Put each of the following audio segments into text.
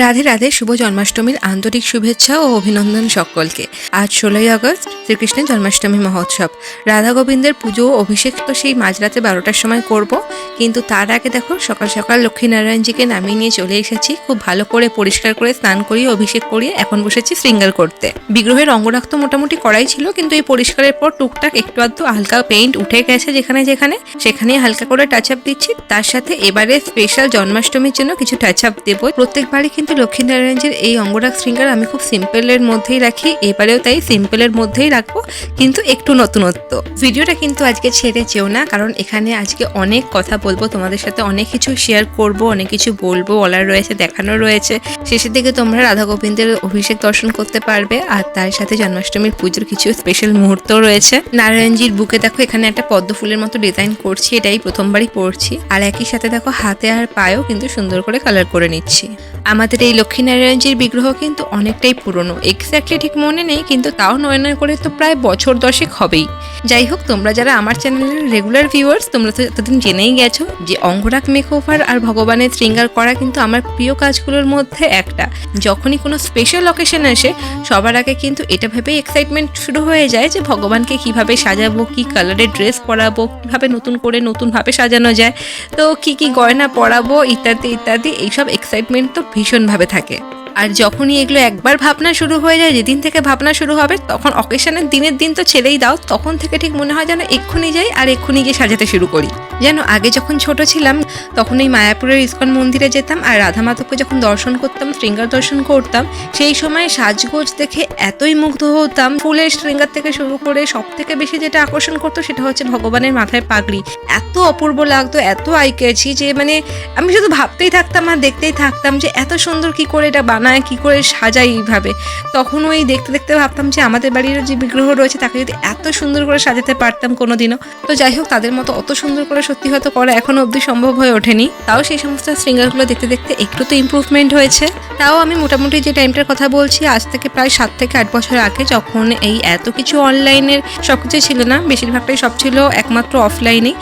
রাধে রাধে, শুভ জন্মাষ্টমীর আন্তরিক শুভেচ্ছা ও অভিনন্দন সকলকে। আজ ষোলোই আগস্ট, শ্রীকৃষ্ণের জন্মাষ্টমী মহোৎসব। রাধা গোবিন্দের পুজো ও অভিষেক তো সেই মাঝরাতে বারোটার সময় করব, কিন্তু তার আগে দেখো, সকাল সকাল লক্ষ্মীনারায়ণজিকে নামিয়ে নিয়ে চলে এসেছি। খুব ভালো করে পরিষ্কার করে স্নান করিয়ে, অভিষেক করিয়ে এখন বসেছি শৃঙ্গার করতে। বিগ্রহের অঙ্গরাগ তো মোটামুটি করাই ছিল, কিন্তু এই পরিষ্কারের পর টুকটাক একটু আধটু হালকা পেইন্ট উঠে গেছে যেখানে যেখানে। সেখানেই হালকা করে টাচ আপ দিচ্ছি। তার সাথে এবারে স্পেশাল জন্মাষ্টমীর জন্য কিছু টাচ আপ দেবো। প্রত্যেকবারই কিন্তু লক্ষ্মীনারায়ণজির এই অঙ্গরাগ শৃঙ্গার আমি খুব সিম্পলের মধ্যেই রাখি। এবারেও তাই সিম্পলের মধ্যেই রাখব, কিন্তু একটু নতুনত্ব। ভিডিওটা কিন্তু আজকে ছেড়ে যেও না, কারণ এখানে আজকে অনেক কথা বলব, তোমাদের সাথে অনেক কিছু শেয়ার করব, অনেক কিছু বলব, বলার রয়েছে, দেখানো রয়েছে। শেষের দিকে তোমরা রাধা গোবিন্দের অভিষেক দর্শন করতে পারবে, আর তার সাথে জন্মাষ্টমীর পুজোর কিছু স্পেশাল মুহূর্ত রয়েছে। নারায়ণজির বুকে দেখো, এখানে একটা পদ্ম ফুলের মতো ডিজাইন করছি, এটাই প্রথমবারই পড়ছি আর একই সাথে দেখো, হাতে আর পায়েও কিন্তু সুন্দর করে কালার করে নিচ্ছি। আমাদের এই লক্ষ্মীনারায়ণজির বিগ্রহ কিন্তু অনেকটাই পুরনো। এক্স্যাক্টলি ঠিক মনে নেই, কিন্তু তাও নয় করে তো প্রায় বছর দশেক হবেই। যাই হোক, তোমরা যারা আমার চ্যানেলের রেগুলার ভিউয়ার্স তোমরা তো এতদিন জেনেই গেছো যে অঙ্গরাগ মেকওভার আর ভগবানের শৃঙ্গার করা কিন্তু আমার প্রিয় কাজগুলোর মধ্যে একটা। যখনই কোনো স্পেশাল অকেশন আসে, সবার আগে কিন্তু এটা ভেবেই এক্সাইটমেন্ট শুরু হয়ে যায় যে ভগবানকে কীভাবে সাজাবো, কি কালারের ড্রেস পরাবো, কীভাবে নতুন করে নতুনভাবে সাজানো যায়, তো কি কি গয়না পরাবো, ইত্যাদি ইত্যাদি, এইসব এক্সাইটমেন্ট তো ভীষণভাবে থাকে। আর যখনই এগুলো একবার ভাবনা শুরু হয়ে যায়, যেদিন থেকে ভাবনা শুরু হবে, তখন অকেশনের দিনের দিন তো ছেড়েই দাও, তখন থেকে ঠিক মনে হয় যেন এক্ষুনি যাই আর এক্ষুনি গিয়ে সাজাতে শুরু করি। যেন আগে যখন ছোট ছিলাম, তখন এই মায়াপুরের ইস্কন মন্দিরে যেতাম আর রাধা মাধবকে যখন দর্শন করতাম, শৃঙ্গার দর্শন করতাম, সেই সময় সাজগোজ দেখে এতই মুগ্ধ হতাম। ফুলের শৃঙ্গার থেকে শুরু করে সব থেকে বেশি যেটা আকর্ষণ করতো সেটা হচ্ছে ভগবানের মাথায় পাগড়ি। এত অপূর্ব লাগতো, এত আইকেছি যে মানে আমি শুধু ভাবতেই থাকতাম আর দেখতেই থাকতাম যে এত সুন্দর কি করে এটা বানায়, কি করে সাজায় এইভাবে। তখন ওই দেখতে দেখতে ভাবতাম যে আমাদের বাড়ির যে বিগ্রহ রয়েছে, তাকে যদি এত সুন্দর করে সাজাতে পারতাম কোনোদিনও। তো যাই হোক, তাদের মতো অত সুন্দর করে সত্যি হয়তো করা এখনও অবধি সম্ভব হয়ে ওঠেনি। তাও সেই সমস্ত শৃঙ্গারগুলো দেখতে দেখতে একটু তো ইম্প্রুভমেন্ট হয়েছে। তাও আমি মোটামুটি যে টাইমটার কথা বলছি, আজ থেকে প্রায় সাত থেকে আট বছর আগে যখন এই এত কিছু অনলাইনের সব কিছু ছিল না, বেশিরভাগটাই সব ছিল একমাত্র অফলাইনে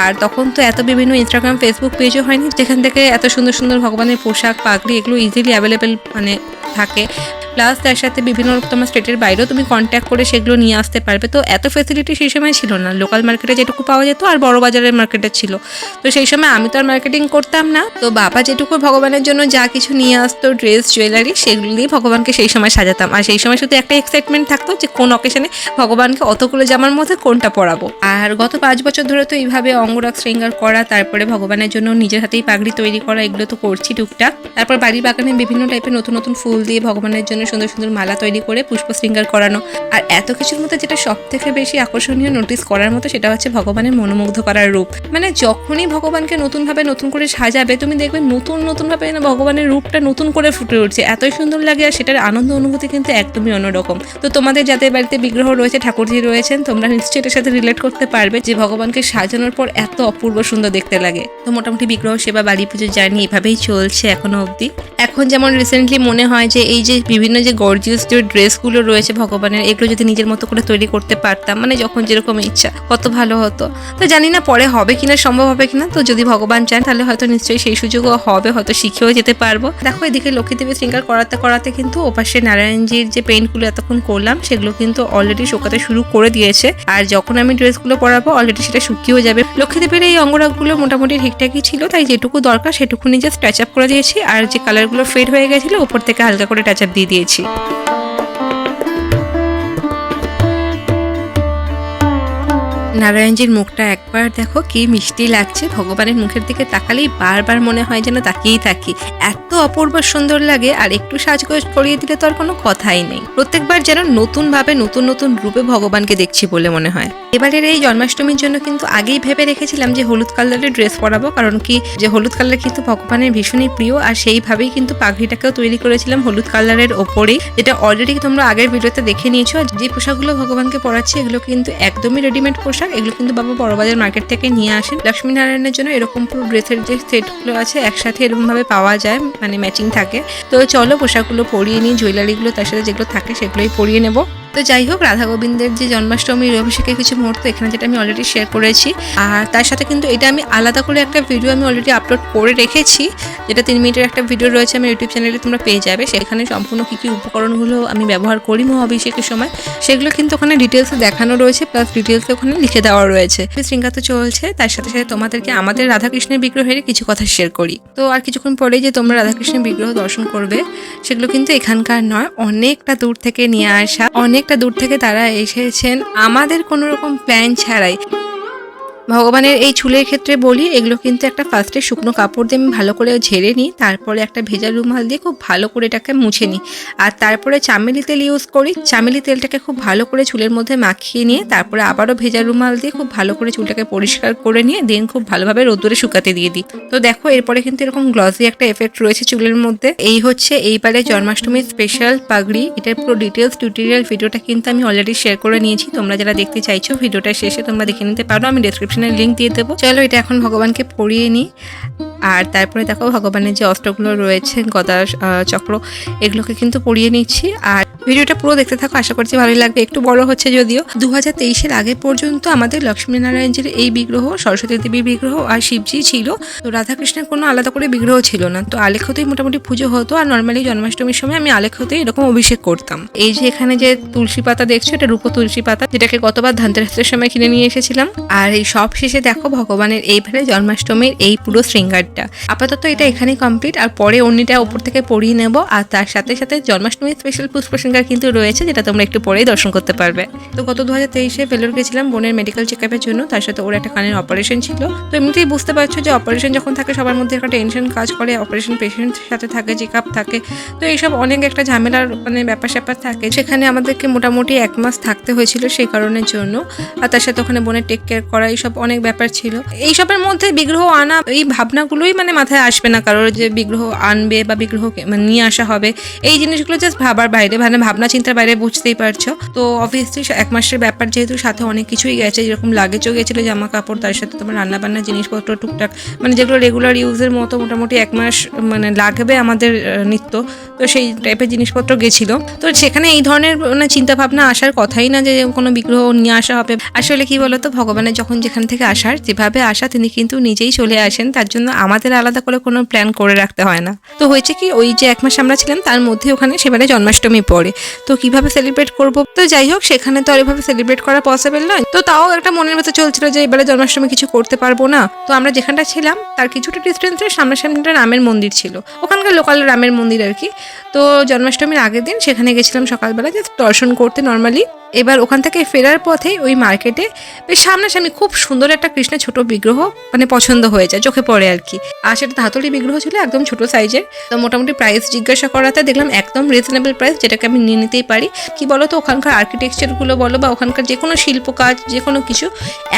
আর তখন তো এত বিভিন্ন ইনস্টাগ্রাম ফেসবুক পেজও হয়নি, যেখান থেকে এত সুন্দর সুন্দর ভগবানের পোশাক, পাগড়ি এগুলো ইজিলি অ্যাভেলেবেল মানে থাকে। প্লাস তার সাথে বিভিন্ন তোমার স্টেটের বাইরেও তুমি কন্ট্যাক্ট করে সেগুলো নিয়ে আসতে পারবে। তো এত ফেসিলিটি সেই সময় ছিল না। লোকাল মার্কেটে যেটুকু পাওয়া যেত আর বড় বাজারের মার্কেটে ছিল। তো সেই সময় আমি তো আর মার্কেটিং করতাম না। তো বাবা যেটুকু ভগবানের জন্য যা কিছু নিয়ে আসতো ড্রেস জুয়েলারি সেগুলো দিয়ে ভগবানকে সেই সময় সাজাতাম। আর সেই সময় শুধু একটা এক্সাইটমেন্ট থাকতো যে কোন অকেশনে ভগবানকে অতগুলো জামার মধ্যে কোনটা পরাবো। আর গত পাঁচ বছর ধরে তো এইভাবে অঙ্গরাগ শৃঙ্গার করা, তারপরে ভগবানের জন্য নিজের হাতেই পাগড়ি তৈরি করা, এগুলো তো করছি টুকটাক। তারপর বাড়ির বাগানে বিভিন্ন টাইপের নতুন নতুন ফুল দিয়ে ভগবানের জন্য সুন্দর সুন্দর মালা তৈরি করে পুষ্প শৃঙ্গার করানো। আর এত কিছুর মধ্যে যেটা সব থেকে বেশি আকর্ষণীয় নোটিস করার মতো সেটা হচ্ছে ভগবানের মনোমুগ্ধ করার রূপ। মানে যখনই ভগবানকে নতুনভাবে নতুন করে সাজাবে, তুমি দেখবে নতুন নতুনভাবে যেন ভগবানের রূপটা নতুন করে ফুটে উঠছে। এতই সুন্দর লাগে আর সেটার আনন্দ অনুভূতি কিন্তু একদমই অন্যরকম। তো তোমাদের যাদের বাড়িতে বিগ্রহ রয়েছে, ঠাকুরজি রয়েছেন, তোমরা নিশ্চয়ই এটার সাথে রিলেট করতে পারবে যে ভগবানকে সাজানোর পর এত অপূর্ব সুন্দর দেখতে লাগে। তো মোটামুটি বিগ্রহ সেবা বাড়ি পুজোর জার্নি এভাবেই চলছে এখনও অবধি। এখন যেমন রিসেন্টলি মনে হয় যে এই যে বিভিন্ন যে গর্জিয়াস যে ড্রেসগুলো রয়েছে ভগবানের, এগুলো যদি নিজের মতো করে তৈরি করতে পারতাম মানে যখন যেরকম ইচ্ছা, কত ভালো হতো। তো জানি না পরে হবে কিনা, সম্ভব হবে কিনা, তো যদি ভগবান চান তাহলে হয়তো নিশ্চয়ই সেই সুযোগও হবে, হয়তো শিখেও যেতে পারব। দেখো, এদিকে লক্ষ্মী দেবী শৃঙ্গার করাতে করাতে কিন্তু ওপাশে নারায়ণজির যে পেইন্টগুলো এতক্ষণ করলাম, সেগুলো কিন্তু অলরেডি শুকাতে শুরু করে দিয়েছে। আর যখন আমি ড্রেসগুলো পরাবো অলরেডি সেটা শুকিয়েও যাবে। লক্ষ্মী দেবীর এই অঙ্গরাগগুলো মোটামুটি ঠিকঠাকই ছিল, তাই যেটুকু দরকার সেটুকুনি জাস্ট টাচ আপ করে দিয়েছি। আর যে কালারগুলো ফেড হয়ে গেছিল উপর থেকে হালকা করে টাচ আপ দিয়ে দিয়েছি। Beach. নারায়ণজির মুখটা একবার দেখো কি মিষ্টি লাগছে। ভগবানের মুখের দিকে তাকালেই বারবার মনে হয় যেন তাকিয়েই থাকি। এত অপূর্ব সুন্দর লাগে, আর একটু সাজগোজ করিয়ে দিলে তো আর কোনো কথাই নেই। প্রত্যেকবার যেন নতুন ভাবে নতুন নতুন রূপে ভগবানকে দেখছি বলে মনে হয়। এবারের এই জন্মাষ্টমীর জন্য কিন্তু আগেই ভেবে রেখেছিলাম যে হলুদ কালারের ড্রেস পরাবো, কারণ কি যে হলুদ কালার কিন্তু ভগবানের ভীষণই প্রিয়, আর সেইভাবেই কিন্তু পাগড়িটাকেও তৈরি করেছিলাম হলুদ কালারের ওপরেই, যেটা অলরেডি তোমরা আগের ভিডিওতে দেখে নিয়েছো। আর যে পোশাকগুলো ভগবানকে পরাচ্ছি, এগুলো কিন্তু একদমই রেডিমেড পোশাক এগুলো কিন্তু বাবা বড়বাজার মার্কেট থেকে নিয়ে আসেন। লক্ষ্মী নারায়ণের জন্য এরকম পুরো ড্রেসের যে সেটগুলো আছে একসাথে এরকমভাবে পাওয়া যায় মানে ম্যাচিং থাকে। তো চলো পোশাকগুলো পরিয়ে নিই জুয়েলারিগুলো তার সাথে যেগুলো থাকে সেগুলোই পরিয়ে নেব। তো যাই হোক, রাধা গোবিন্দের যে জন্মাষ্টমীর অভিষেকের কিছু মুহূর্ত এখানে যেটা আমি অলরেডি শেয়ার করেছি। আর তার সাথে কিন্তু এটা আমি আলাদা করে একটা ভিডিও আমি অলরেডি আপলোড করে রেখেছি, যেটা তিন মিনিটের একটা ভিডিও রয়েছে, আমার ইউটিউব চ্যানেলে তোমরা পেয়ে যাবে। সেখানে সম্পূর্ণ কী কী উপকরণগুলো আমি ব্যবহার করি মহা অভিষেকের সময়, সেগুলো কিন্তু ওখানে ডিটেলসে দেখানো রয়েছে প্লাস ডিটেলসে ওখানে লিখে দেওয়া রয়েছে। শৃঙ্গার তো চলছে, তার সাথে সাথে তোমাদেরকে আমাদের রাধাকৃষ্ণের বিগ্রহের কিছু কথা শেয়ার করি। তো আর কিছুক্ষণ পরেই যে তোমরা রাধাকৃষ্ণের বিগ্রহ দর্শন করবে, সেগুলো কিন্তু এখানকার নয়, অনেকটা দূর থেকে নিয়ে আসা অনেকটা দূর থেকে তারা এসেছেন। আমাদের কোনো রকম প্ল্যান ছাড়াই ভগবানের এই চুলের ক্ষেত্রে বলি, এগুলো কিন্তু একটা ফার্স্টে শুকনো কাপড় দিয়ে আমি ভালো করে ঝেড়ে নিই, তারপরে একটা ভেজা রুমাল দিয়ে খুব ভালো করে এটাকে মুছে নিই। আর তারপরে চামেলি তেল ইউজ করি, চামেলি তেলটাকে খুব ভালো করে চুলের মধ্যে মাখিয়ে নিয়ে, তারপরে আবারও ভেজা রুমাল দিয়ে খুব ভালো করে চুলটাকে পরিষ্কার করে নিয়ে দেন খুব ভালোভাবে রোদ্দুরে শুকাতে দিয়ে দিই। তো দেখো, এরপরে কিন্তু এরকম গ্লসি একটা এফেক্ট রয়েছে চুলের মধ্যে। এই হচ্ছে এইবারে জন্মাষ্টমীর স্পেশাল পাগড়ি, এটার পুরো ডিটেলস টিউটোরিয়াল ভিডিওটা কিন্তু আমি অলরেডি শেয়ার করে নিয়েছি, তোমরা যারা দেখতে চাইছো ভিডিওটা শেষে তোমরা দেখে নিতে পারো, আমি ডেসক্রিপশনে লিঙ্ক দিয়ে দেবো। চলো এটা এখন ভগবানকে পড়িয়ে নিই। আর তারপরে দেখো ভগবানের যে অস্ত্রগুলো রয়েছে, গদা চক্র, এগুলোকে কিন্তু পরিয়ে নিচ্ছি। আর ভিডিওটা পুরো দেখতে থাকো, আশা করছি ভালোই লাগবে। একটু বড় হচ্ছে যদিও দু হাজার তেইশের আগে পর্যন্ত আমাদের লক্ষ্মীনারায়ণজির এই বিগ্রহ, সরস্বতী দেবীর বিগ্রহ আর শিবজি ছিল। তো রাধাকৃষ্ণের কোনো আলাদা করে বিগ্রহ ছিল না। তো আলেখ্যতেই মোটামুটি পুজো হতো আর নর্মালি জন্মাষ্টমীর সময় আমি আলেখ্যতেই এরকম অভিষেক করতাম। এই যে এখানে যে তুলসী পাতা দেখছ, এটা রূপ তুলসী পাতা, যেটাকে গতবার ধানতেরাসের সময় কিনে নিয়ে এসেছিলাম। আর এই সব শেষে দেখো ভগবানের এইভাবে জন্মাষ্টমীর এই পুরো শৃঙ্গারটা আপাতত এটা এখানেই কমপ্লিট আর পরে অন্যটা ওপর থেকে পরিয়ে নেব, আর তার সাথে সাথে জন্মাষ্টমীর স্পেশাল পুষ্প কিন্তু রয়েছে, যেটা তোমরা একটু পরেই দর্শন করতে পারবে। তো গত দু হাজার তেইশে ভেলোর গেছিলাম বোনের মেডিকেল চেক আপের জন্য, তার সাথে ওর একটা কানের অপারেশন ছিল। তো এমনিতেই বুঝতে পারছ যে অপারেশন যখন থাকে, সবার মধ্যে একটা টেনশন কাজ করে অপারেশন পেশেন্টের সাথে থাকে চেক আপ থাকে। তো এইসব অনেক একটা ঝামেলার মানে ব্যাপার স্যাপার থাকে। সেখানে আমাদেরকে মোটামুটি এক মাস থাকতে হয়েছিল সেই কারণের জন্য, আর তার সাথে ওখানে বোনের টেক কেয়ার করা, এইসব অনেক ব্যাপার ছিল। এইসবের মধ্যে বিগ্রহ আনা, এই ভাবনাগুলোই মানে মাথায় আসবে না কারোর যে বিগ্রহ আনবে বা বিগ্রহ মানে নিয়ে আসা হবে। এই জিনিসগুলো জাস্ট ভাবার বাইরে মানে ভাবনা চিন্তার বাইরে বুঝতেই পারছ। তো অবভিয়াসলি এক মাসের ব্যাপার যেহেতু সাথে অনেক কিছুই গেছে, যেরকম লাগেজও গেছিল জামা কাপড় তার সাথে তোমার রান্না বান্নার জিনিসপত্র, টুকটাক মানে যেগুলো রেগুলার ইউজের মতো মোটামুটি এক মাস মানে লাগবে আমাদের নিত্য। তো সেই টাইপের জিনিসপত্র গেছিল। তো সেখানে এই ধরনের মানে চিন্তা ভাবনা আসার কথাই না যে কোনো বিগ্রহ নিয়ে আসা হবে। আসলে কি বলতো, ভগবানের যখন যেখান থেকে আসার, যেভাবে আসা তিনি কিন্তু নিজেই চলে আসেন। তার জন্য আমাদের আলাদা করে কোনো প্ল্যান করে রাখতে হয় না। তো হয়েছে কি, ওই যে এক মাস আমরা ছিলাম, তার মধ্যে ওখানে সেবারে জন্মাষ্টমী পড়ে। তো কীভাবে সেলিব্রেট করব? তো যাই হোক, সেখানে তো আর এভাবে সেলিব্রেট করা পসিবল নয়। তো তাও একটা মনের মতো চলছিল যে এবারে জন্মাষ্টমী কিছু করতে পারব না। তো আমরা যেখানটা ছিলাম, তার কিছুটা ডিস্টেন্সে সামনাসামনি একটা রামের মন্দির ছিল। ওখানকার লোকাল রামের মন্দির আর কি। তো জন্মাষ্টমীর আগের দিন সেখানে গেছিলাম সকালবেলা জাস্ট দর্শন করতে নর্মালি এবার ওখান থেকে ফেরার পথে ওই মার্কেটে বেশ সামনাসামনি খুব সুন্দর একটা কৃষ্ণের ছোট বিগ্রহ মানে পছন্দ হয়ে যায়, চোখে পড়ে আর কি। আর সেটা ধাতলি বিগ্রহ ছিল একদম ছোট সাইজের তো মোটামুটি প্রাইস জিজ্ঞাসা করাতে দেখলাম একদম রিজনেবল প্রাইস যেটাকে আমি নিয়ে নিতেই পারি। কি বলো তো ওখানকার আর্কিটেকচারগুলো বলো বা ওখানকার যে কোনো শিল্প কাজ যে কোনো কিছু,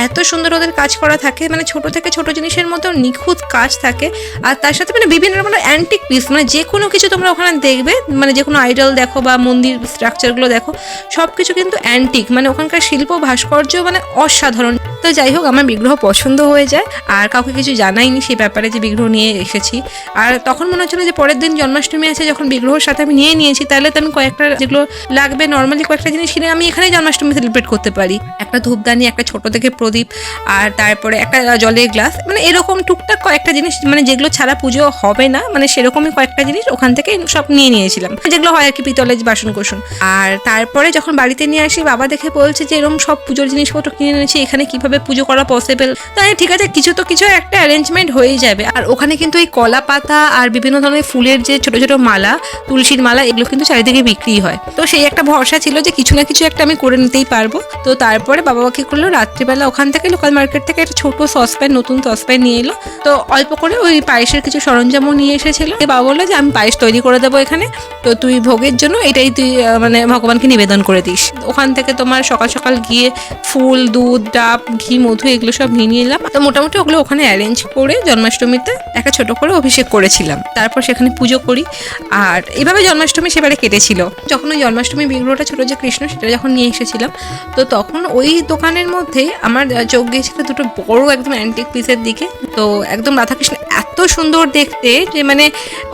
এত সুন্দর ওদের কাজ করা থাকে। মানে ছোট থেকে ছোট জিনিসের মতো নিখুঁত কাজ থাকে। আর তার সাথে মানে বিভিন্ন রকমের অ্যান্টিক পিস মানে যে কোনো কিছু তোমরা ওখানে দেখবে মানে যে কোনো আইডল দেখো বা মন্দির স্ট্রাকচারগুলো দেখো সব কিছু কিন্তু অ্যান্টিক মানে ওখানকার শিল্প ভাস্কর্য মানে অসাধারণ। তো যাই হোক, আমার বিগ্রহ পছন্দ হয়ে যায়। আর কাউকে কিছু জানাইনি সেই ব্যাপারে যে বিগ্রহ নিয়ে এসেছি। আর তখন মনে হচ্ছিল যে পরের দিন জন্মাষ্টমী আছে, যখন বিগ্রহর সাথে আমি নিয়ে নিয়েছি, তাহলে তো আমি কয়েকটা যেগুলো লাগবে নর্মালি কয়েকটা জিনিস কিনে আমি এখানেই জন্মাষ্টমী সেলিব্রেট করতে পারি। একটা ধূপদানি, একটা ছোট থেকে প্রদীপ, আর তারপরে একটা জলের গ্লাস মানে এরকম টুকটাক কয়েকটা জিনিস মানে যেগুলো ছাড়া পুজো হবে না মানে সেরকমই কয়েকটা জিনিস ওখান থেকে সব নিয়ে নিয়েছিলাম। যেগুলো হয় আর কি পিতলের বাসন কোসন আর তারপরে যখন বাড়িতে নিয়ে আসি, বাবা দেখে বলছে যে এরকম সব পুজোর জিনিসপত্র কিনে এনেছি, এখানে কীভাবে পুজো করা পসিবল তাই ঠিক আছে, কিছু তো কিছু একটা অ্যারেঞ্জমেন্ট হয়েই যাবে। আর ওখানে কিন্তু এই কলা পাতা আর বিভিন্ন ধরনের ফুলের যে ছোট ছোট মালা, তুলসীর মালা, এগুলো কিন্তু চারিদিকে বিক্রি হয়। তো সেই একটা ভরসা ছিল যে কিছু না কিছু একটা আমি করে নিতেই পারব। তো তারপরে বাবা কি করল, রাত্রিবেলা ওখান থেকে লোকাল মার্কেট থেকে একটা ছোট সসপ্যান নতুন সসপ্যান নিয়ে এলো। তো অল্প করে ওই পায়েসের কিছু সরঞ্জামও নিয়ে এসেছিল। বাবা বলল যে, আমি পায়েস তৈরি করে দেবো এখানে। তো তুই ভোগের জন্য এটাই তুই মানে ভগবানকে নিবেদন করে দিস। ওখান থেকে তোমার সকাল সকাল গিয়ে ফুল, দুধ, ডাব ঘি, মধু এগুলো সব নিয়ে নিলাম। তো মোটামুটি ওগুলো ওখানে অ্যারেঞ্জ করে জন্মাষ্টমীতে একটা ছোট করে অভিষেক করেছিলাম। তারপর সেখানে পুজো করি। আর এভাবে জন্মাষ্টমী সেবারে কেটেছিল। যখন ওই জন্মাষ্টমী বিগ্রহটা ছোটো যে কৃষ্ণ, সেটা যখন নিয়ে এসেছিলাম, তো তখন ওই দোকানের মধ্যে আমার চোখ গিয়েছিল দুটো বড় একদম অ্যান্টিক পিসের দিকে। তো একদম রাধাকৃষ্ণ সুন্দর দেখতে যে মানে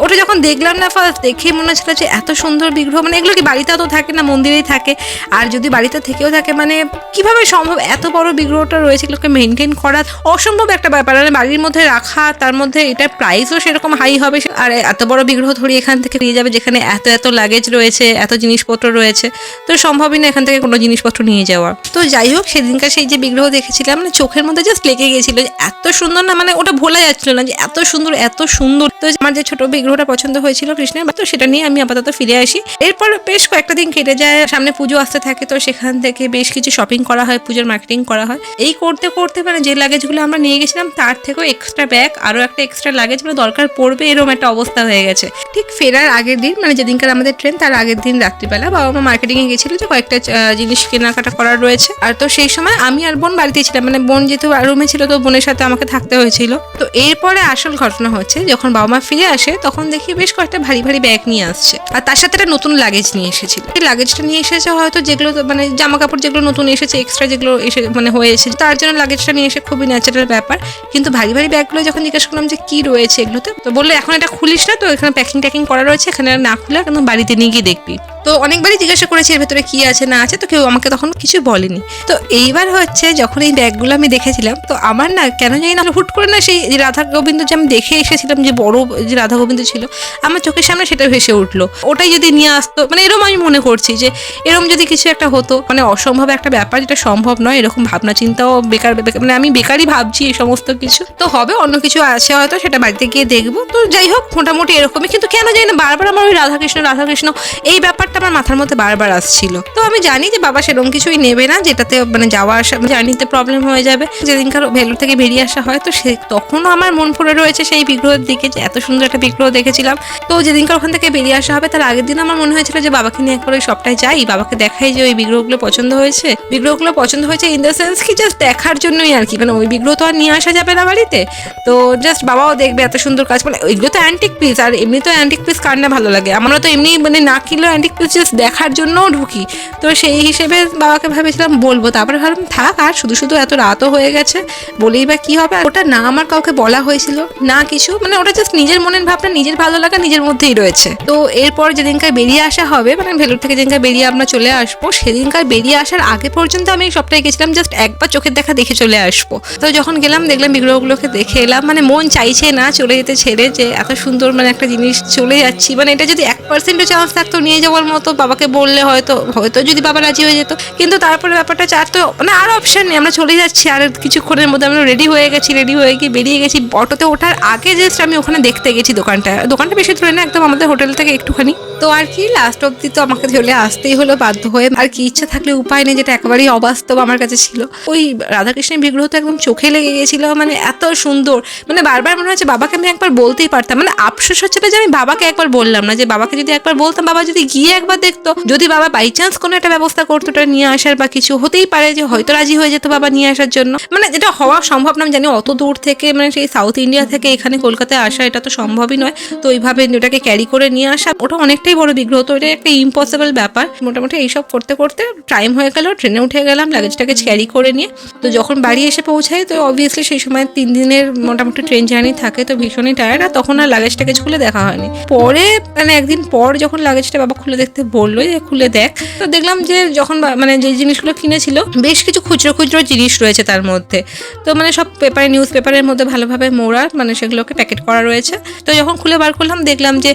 ওটা যখন দেখলাম না ফার্স্ট দেখেই মনে হচ্ছিল যে এত সুন্দর বিগ্রহ। মানে এগুলো কি বাড়িতে তো থাকে না, মন্দিরেই থাকে। আর যদি বাড়িতে থেকেও থাকে মানে কীভাবে সম্ভব? এত বড় বিগ্রহটা রয়েছে এগুলোকে মেনটেন করা অসম্ভব একটা ব্যাপার। মানে বাড়ির মধ্যে রাখা, তার মধ্যে এটার প্রাইসও সেরকম হাই হবে আর এত বড় বিগ্রহ ধরে এখান থেকে নিয়ে যাবে যেখানে এত এত লাগেজ রয়েছে, এত জিনিসপত্র রয়েছে। তো সম্ভবই না এখান থেকে কোনো জিনিসপত্র নিয়ে যাওয়া। তো যাই হোক, সেদিনকার সেই যে বিগ্রহ দেখেছিলাম মানে চোখের মধ্যে জাস্ট লেগে গেছিল এত সুন্দর না মানে ওটা ভোলা যাচ্ছিল না যে এত সুন্দর এত সুন্দর। তো আমার যে ছোট বিগ্রহটা পছন্দ হয়েছিল কৃষ্ণের, তো সেটা নিয়ে আমি আপাতত ফিরে আসি। এরপর বেশ কয়েকটা দিন কেটে যায়, সামনে পুজো আসতে থাকে, তো সেখান থেকে বেশ কিছু শপিং করা হয়, পুজোর মার্কেটিং করা হয়। এই করতে করতে মানে যে লাগেজগুলো আমরা নিয়ে গেছিলাম, তার থেকেও এক্সট্রা ব্যাগ আরও একটা এক্সট্রা লাগেজ মানে দরকার পড়বে এরকম একটা অবস্থা হয়ে গেছে। ঠিক ফেরার আগের দিন মানে যেদিনকার আমাদের ট্রেন তার আগের দিন রাত্রিবেলা বাবা মা মার্কেটিংয়ে গেছিল যে কয়েকটা জিনিস কেনাকাটা করার রয়েছে। আর তো সেই সময় আমি আর বোন বাড়িতে ছিলাম মানে বোন যেহেতু রুমে ছিল, তো বোনের সাথে আমাকে থাকতে হয়েছিল। তো এরপরে আসল ঘটনা হচ্ছে, যখন বাবা মা ফিরে আসে, তখন দেখি বেশ কয়েকটা ভারী ভারী ব্যাগ নিয়ে আসছে। আর তার সাথে একটা নতুন লাগেজ নিয়ে এসেছিল। এই লাগেজটা নিয়ে এসেছে হয়তো যেগুলো মানে জামা কাপড় যেগুলো নতুন এসেছে এক্সট্রা যেগুলো এসে মানে হয়ে এসেছে তার জন্য লাগেজটা নিয়ে এসে খুবই ন্যাচারাল ব্যাপার। কিন্তু ভারী ভারী ব্যাগগুলো যখন জিজ্ঞেস করলাম যে কি রয়েছে এগুলোতে, তো বলল, এখন এটা খুলিস না তো, এখানে প্যাকিং ট্যাকিং করা রয়েছে, এখানে না খুলে কিন্তু বাড়িতে নিয়ে গিয়ে দেখবি। তো অনেকবারই জিজ্ঞাসা করেছি, এর ভেতরে কি আছে, না আছে? তো কেউ আমাকে তখন কিছু বলেনি। তো এইবার হচ্ছে যখন এই ব্যাগগুলো আমি দেখেছিলাম, তো আমার না কেন জানি না হুট করে না সেই রাধা গোবিন্দ যে আমি দেখে এসেছিলাম যে বড় যে রাধা গোবিন্দ ছিল, আমার চোখের সামনে সেটা ভেসে উঠল। ওটাই যদি নিয়ে আসতো মানে এরকম আমি মনে করছি যে এরকম যদি কিছু একটা হতো মানে অসম্ভব একটা ব্যাপার যেটা সম্ভব নয়, এরকম ভাবনা চিন্তাও বেকার, বেকার- মানে আমি বেকারই ভাবছি এই সমস্ত কিছু। তো হবে, অন্য কিছু আছে হয়তো, সেটা বাড়িতে গিয়ে দেখব। তো যাই হোক, মোটামুটি এরকমই, কিন্তু কেন জানি না, বারবার আমার ওই রাধাকৃষ্ণ রাধাকৃষ্ণ, এই ব্যাপারটা আমার মাথার মধ্যে বারবার আসছিল। তো আমি জানি যে বাবা সেরকম কিছুই নেবে না, যেটাতে মানে যাওয়া আসা, জার্নিতে প্রবলেম হয়ে যাবে। যেদিনকার ভেলোর থেকে বেরিয়ে আসা হয়, তো সে, তখনও আমার মন পড়ে রয়েছে সেই বিগ্রহের দিকে, যে এত সুন্দর একটা বিগ্রহ দেখেছিলাম। তো যেদিনকার ওখান থেকে বেরিয়ে আসা হবে, তার আগের দিন আমার মনে হয়েছিল যে বাবাকে নিয়ে একবার ওই সবটাই যাই। বাবাকে দেখাই যে ওই বিগ্রহগুলো পছন্দ হয়েছে। বিগ্রহগুলো পছন্দ হয়েছে ইন দ্য সেন্স কি জাস্ট দেখার জন্যই আর কি। মানে ওই বিগ্রহ তো আর নিয়ে আসা যাবে না বাড়িতে। তো জাস্ট বাবাও দেখবে এত সুন্দর কাজ। মানে ওইগুলো তো অ্যান্টিক পিস আর এমনি তো অ্যান্টিক পিস কার না ভালো লাগে। আমরা তো এমনি মানে না কিনলেও অ্যান্টিক পিস জাস্ট দেখার জন্যও ঢুকি। তো সেই হিসেবে বাবাকে ভেবেছিলাম বলব। তারপরে ভাবলাম, থাক আর শুধু শুধু এত রাতও হয়ে গেছে, বলেই বা কি হবে? ওটা না আমার কাউকে বলা হয়েছিল না কিছু মানে ওটা জাস্ট নিজের মনের ভাবনা নিজের ভালো লাগা নিজের মধ্যেই রয়েছে। তো এরপর যেদিনকার বেরিয়ে আসা হবে মানে ভেলোর থেকে যেদিনকার বেরিয়ে আমরা চলে আসব, সেদিনকার বেরিয়ে আসার আগে পর্যন্ত আমি সবটাই গেছিলাম জাস্ট একবার চোখের দেখা দেখে চলে আসব। তো যখন গেলাম, দেখলাম বিগ্রহগুলোকে দেখে এলাম মানে মন চাইছে না চলে যেতে ছেড়ে যে এত সুন্দর মানে একটা জিনিস চলে যাচ্ছি। মানে এটা যদি এক পার্সেন্টও চান্স থাকতো নিয়ে যাওয়ার মতো, বাবাকে বললে হয়তো হয়তো যদি বাবা রাজি হয়ে যেত। কিন্তু তারপরে ব্যাপারটা চার তো মানে আর অপশন নেই, আমরা চলে যাচ্ছি, আর কিছুক্ষণের মধ্যে আমরা রেডি হয়ে গেছি রেডি হয়ে গিয়ে বেরিয়ে গেছি, অটোতে ওঠার আগে জাস্ট আমি ওখানে দেখতে গেছি দোকানটা। দোকানটা বেশি দূরে না, একদম আমাদের হোটেল থেকে একটুখানি। তো আর কি লাস্ট অব্দি তো আমাকে চলে আসতেই হলো বাধ্য হয়ে। আর কি ইচ্ছা থাকলে উপায় নেই, যেটা একেবারেই অবাস্তব আমার কাছে ছিল। ওই রাধাকৃষ্ণের বিগ্রহ তো একদম চোখে লেগে গেছিল মানে এত সুন্দর। মানে বারবার মনে হচ্ছে বাবাকে আমি একবার বলতেই পারতাম মানে আফসোস হচ্ছে যে আমি বাবাকে একবার বললাম না, যে বাবাকে যদি একবার বলতাম, বাবা যদি গিয়ে একবার দেখতো, যদি বাবা বাই চান্স কোনো একটা ব্যবস্থা করতো ওটা নিয়ে আসার বা কিছু হতেই পারে, যে হয়তো রাজি হয়ে যেত বাবা নিয়ে আসার জন্য। মানে যেটা হওয়া সম্ভব না, আমি জানি অত দূর থেকে মানে সেই সাউথ ইন্ডিয়া থেকে এখানে কলকাতায় আসা এটা তো সম্ভবই নয়। তো ওইভাবে ওটাকে ক্যারি করে নিয়ে আসা, ওটা অনেকটাই বড় বিগ্রহ তো এটা একটা ইম্পসিবল ব্যাপার, মোটামুটি এইসব করতে করতে টাইম হয়ে গেল ট্রেনে উঠে গেলাম লাগেজটাকে ক্যারি করে নিয়ে। তো যখন বাড়ি এসে পৌঁছাই, তো অবভিয়াসলি সেই সময় তিন দিনের মোটামুটি ট্রেন জার্নি থাকে, তো ভীষণই টায়ার্ড আর তখন আর লাগেজ টাগেজ খুলে দেখা হয়নি। পরে মানে একদিন পর যখন লাগেজটা বাবা খুলে দেখতে বলল যে খুলে দেখ। তো দেখলাম যে যখন মানে যে জিনিসগুলো কিনেছিল, বেশ কিছু খুচরো খুচরো জিনিস রয়েছে তার মধ্যে। তো মানে সব পেপারে নিউজ পেপারের মধ্যে ভালোভাবে মোড়া মানে সেগুলোকে প্যাকেট করা রয়েছে। তো যখন খুলে বার করলাম, দেখলাম যে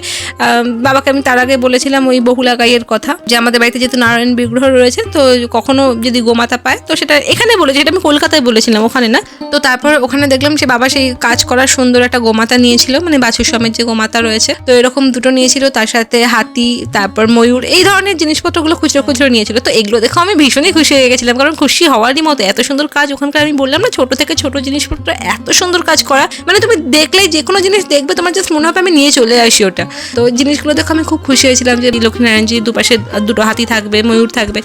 বাবাকে আমি তার আগে বলেছিলাম ওই বহুলা গাইয়ের কথা, যে আমাদের বাড়িতে যেহেতু নারায়ণ বিগ্রহ রয়েছে, তো কখনো যদি গোমাতা পায়, তো সেটা এখানে বলেছে এটা আমি কলকাতায় বলেছিলাম ওখানে না। তো তারপর ওখানে দেখলাম যে বাবা সেই কাজ করার সুন্দর একটা গোমাতা নিয়েছিল মানে বাছুর সমেত যে গোমাতা রয়েছে। তো এরকম দুটো নিয়েছিল, তার সাথে হাতি, তারপর ময়ূর, এই ধরনের জিনিসপত্রগুলো খুচরো খুচরো নিয়েছিল। তো এগুলো দেখে আমি ভীষণই খুশি হয়ে গেছিলাম, কারণ খুশি হওয়ারই মতো, এত সুন্দর কাজ ওখানকার আমি বললাম না, ছোট থেকে ছোট জিনিসপত্র এত সুন্দর কাজ করা মানে তুমি দেখলেই যে কোনো জিনিস দেখবে, তোমার জাস্ট মনে হবে আমি নিয়ে চলে আসি ওটা। তো জিনিসগুলো দেখে আমি খুব খুশি হয়েছিলাম যে লক্ষ্মীনারায়ণজির দুপাশে দুটো হাতি থাকবে, ময়ূর থাকবে।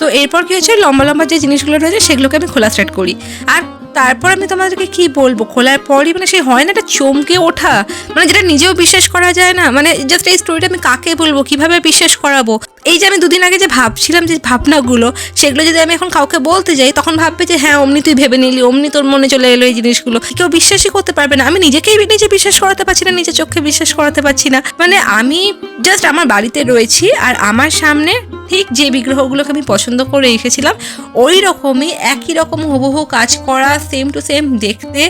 তো এরপর কী হয়েছে, লম্বা লম্বা যে জিনিসগুলো রয়েছে, সেগুলোকে আমি খোলা স্টার্ট করি। আর তারপর আমি তোমাদেরকে কি বলব? খোলার পরই মানে সেই হয় না একটা চমকে ওঠা? মানে যেটা নিজেও বিশ্বাস করা যায় না। মানে জাস্ট এই স্টোরিটা আমি কাকে বলব? কীভাবে বিশ্বাস করাবো? এই যে আমি দুদিন আগে যে ভাবছিলাম যে ভাবনাগুলো, সেগুলো যদি আমি এখন কাউকে বলতে যাই, তখন ভাববে যে হ্যাঁ অমনি তুই ভেবে নিলি, অমনি তোর মনে চলে এলো এই জিনিসগুলো। কেউ বিশ্বাসই করতে পারবে না। আমি নিজেকেই নিজে বিশ্বাস করাতে পারছি না, নিজের চোখে বিশ্বাস করাতে পারছি না। মানে আমি জাস্ট আমার বাড়িতে রয়েছি আর আমার সামনে ঠিক যে বিগ্রহগুলোকে আমি পছন্দ করে এসেছিলাম ওই রকমই, একই রকম হুবহু কাজ করা সেম টু সেম দেখতে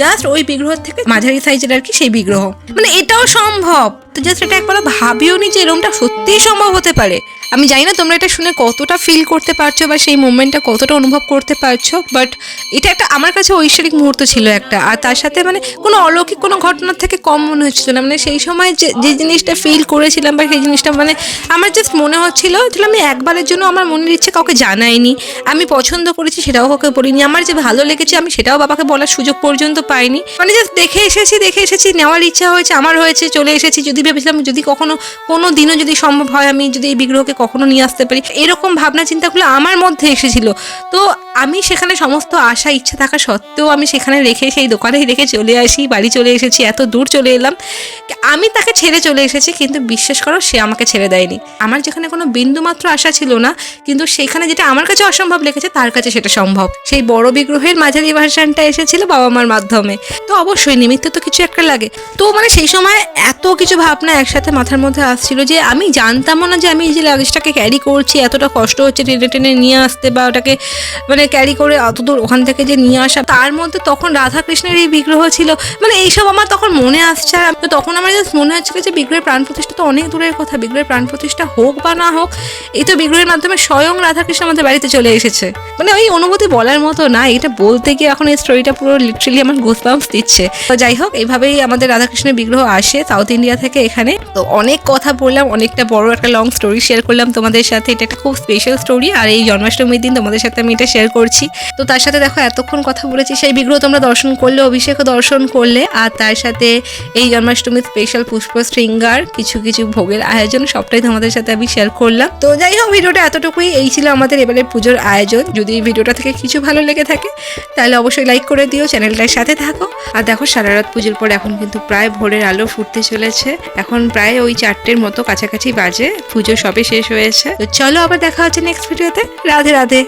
জাস্ট ওই বিগ্রহ থেকে মাঝারি সাইজের আর কি সেই বিগ্রহ। মানে এটাও সম্ভব। তো জাস্ট এটা একবার ভাবিও নি যে এরকমটা সত্যিই সম্ভব হতে পারে। আমি জানি না তোমরা এটা শুনে কতটা ফিল করতে পারছ বা সেই মোমেন্টটা কতটা অনুভব করতে পারছ বাট এটা একটা আমার কাছে ঐশ্বরিক মুহূর্ত ছিল একটা। আর তার সাথে মানে কোনো অলৌকিক কোনো ঘটনার থেকে কম মনে হচ্ছিল না। মানে সেই সময় যে যে জিনিসটা ফিল করেছিলাম বা সেই জিনিসটা মানে আমার জাস্ট মনে হচ্ছিল যে আমি একবারের জন্য আমার মনের ইচ্ছে কাউকে জানাইনি। আমি পছন্দ করেছি সেটাও কাউকে বলিনি। আমার যে ভালো লেগেছে আমি সেটাও বাবাকে বলার সুযোগ পর্যন্ত পাইনি। মানে জাস্ট দেখে এসেছি দেখে এসেছি, নেওয়ার ইচ্ছা হয়েছে, আমার হয়েছে, চলে এসেছি। যদি ভেবেছিলাম, যদি কখনো কোনো দিনও যদি সম্ভব হয়, আমি যদি এই বিগ্রহকে কখনো নিয়ে আসতে পারি। এরকম ভাবনা, চিন্তাগুলো আমার মধ্যে এসেছিল। তো আমি সেখানে সমস্ত আশা, ইচ্ছা থাকা সত্ত্বেও আমি সেখানে রেখে সেই দোকানেই রেখে চলে আসি, বাড়ি চলে এসেছি, এত দূর চলে এলাম। আমি তাকে ছেড়ে চলে এসেছি, কিন্তু বিশ্বাস করো, সে আমাকে ছেড়ে দেয়নি। আমার যেখানে কোনো বিন্দুমাত্র আশা ছিল না, কিন্তু সেখানে যেটা আমার কাছে অসম্ভব লেগেছে, তার কাছে সেটা সম্ভব। সেই বড় বিগ্রহের মাঝারি ভার্সানটা এসেছিল বাবা মার মাধ্যমে। তো অবশ্যই নিমিত্ত তো কিছু একটা লাগে। তো মানে সেই সময় এত কিছু ভাবনা একসাথে মাথার মধ্যে আসছিল যে আমি জানতামও না যে আমি এই যে লাগেজটাকে ক্যারি করছি, এতটা কষ্ট হচ্ছে টেনে টেনে নিয়ে আসতে বা ওটাকে মানে ক্যারি করে অত দূর ওখান থেকে যে নিয়ে আসা। তার মধ্যে তখন রাধা কৃষ্ণের এই বিগ্রহ ছিল। মানে এইসব আমার তখন মনে আসছে আর তো তখন আমার জাস্ট মনে হচ্ছিল যে বিগ্রহের প্রাণ প্রতিষ্ঠা তো অনেক দূরের কথা। বিগ্রহের প্রাণ প্রতিষ্ঠা হোক বা না হোক, এই তো বিগ্রহের মাধ্যমে স্বয়ং রাধাকৃষ্ণ আমাদের বাড়িতে চলে এসেছে। মানে ওই অনুভূতি বলার মতো না, এটা বলতে গিয়ে এখন এই স্টোরিটা পুরো লিটারেলি আমার গোসবাম্পস দিচ্ছে। তো যাই হোক, এইভাবেই আমাদের রাধাকৃষ্ণের বিগ্রহ আসে সাউথ ইন্ডিয়া থেকে এখানে। তো অনেক কথা বললাম, অনেকটা বড় একটা লং স্টোরি শেয়ার করলাম তোমাদের সাথে। এটা একটা খুব স্পেশাল স্টোরি আর এই জন্মাষ্টমীর দিন তোমাদের সাথে আমি এটা শেয়ার করছি। তো তার সাথে দেখো, এতক্ষণ কথা বলেছি, সেই বিগ্রহ তোমরা দর্শন করলে, অভিষেকও দর্শন করলে। আর তার সাথে এই জন্মাষ্টমীর স্পেশাল পুষ্প শৃঙ্গার, কিছু কিছু ভোগের আয়োজন, সবটাই তোমাদের সাথে আমি শেয়ার করলাম। তো যাই হোক, ভিডিওটা এতটুকুই। এই ছিল আমাদের এবারে পুজোর আয়োজন। যদি ভিডিওটা থেকে কিছু ভালো লেগে থাকে তাহলে অবশ্যই লাইক করে দিও, চ্যানেলটার সাথে থাকো। আর দেখো, সারা রাত পুজোর পর এখন কিন্তু প্রায় ভোরের আলো ফুটতে চলেছে। এখন প্রায় ওই চারটের মতো কাছাকাছি বাজে, পুজো সবে শেষ হয়েছে। তো চলো আবার দেখা হচ্ছে নেক্সট ভিডিওতে রাধে রাধে।